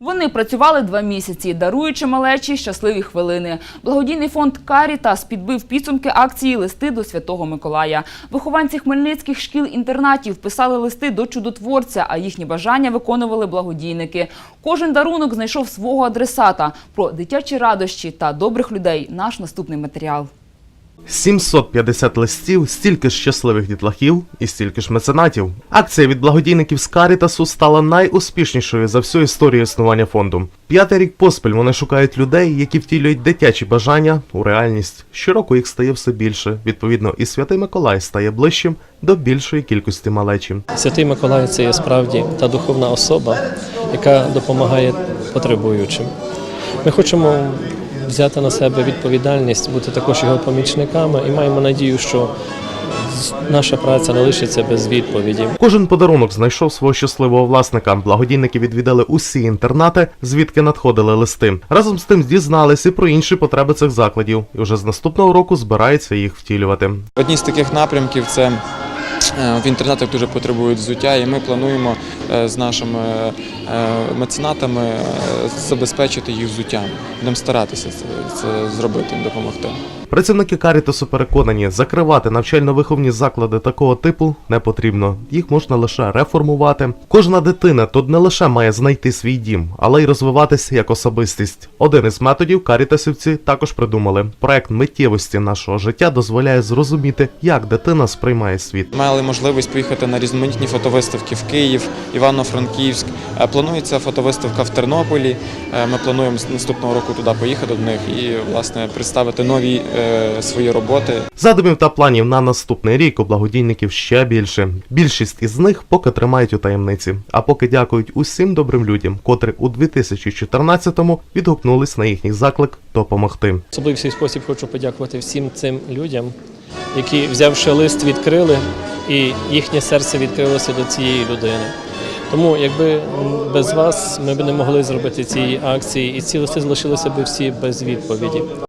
Вони працювали два місяці, даруючи малечі щасливі хвилини. Благодійний фонд Карітас підбив підсумки акції Листи до Святого Миколая. Вихованці хмельницьких шкіл-інтернатів писали листи до чудотворця, а їхні бажання виконували благодійники. Кожен дарунок знайшов свого адресата. Про дитячі радощі та добрих людей наш наступний матеріал. 750 листів, стільки ж щасливих дітлахів і стільки ж меценатів. Акція від благодійників з Карітасу стала найуспішнішою за всю історію існування фонду. П'ятий рік поспіль вони шукають людей, які втілюють дитячі бажання у реальність. Щороку їх стає все більше. Відповідно, і святий Миколай стає ближчим до більшої кількості малечі. Святий Миколай це є справді та духовна особа, яка допомагає потребуючим. Ми хочемо взяти на себе відповідальність, бути також його помічниками і маємо надію, що наша праця не лишиться без відповіді. Кожен подарунок знайшов свого щасливого власника. Благодійники відвідали усі інтернати, звідки надходили листи. Разом з тим дізнались і про інші потреби цих закладів, і вже з наступного року збираються їх втілювати. Одні з таких напрямків це в інтернатах дуже потребують взуття, і ми плануємо е, з нашими е, меценатами е, забезпечити їх взуттям. Будемо старатися це зробити, їм допомогти. Працівники Карітасу переконані, закривати навчально-виховні заклади такого типу не потрібно. Їх можна лише реформувати. Кожна дитина тут не лише має знайти свій дім, але й розвиватися як особистість. Один із методів карітасівці також придумали. Проект миттєвості нашого життя дозволяє зрозуміти, як дитина сприймає світ. Мали можливість поїхати на різноманітні фотовиставки в Київ, Івано-Франківськ. Е, Планується фотовиставка в Тернополі. Е, Ми плануємо з наступного року туди поїхати до них і власне представити нові е, свої роботи. Задумів та планів на наступний рік у благодійників ще більше. Більшість із них поки тримають у таємниці, а поки дякують усім добрим людям, котрі у 2014-му відгукнулись на їхній заклик допомогти. Свій спосіб хочу подякувати всім цим людям, які, взявши лист, відкрили, і їхнє серце відкрилося до цієї людини. Тому, якби без вас ми б не могли зробити цієї акції, і ці листи залишилися б всі без відповіді.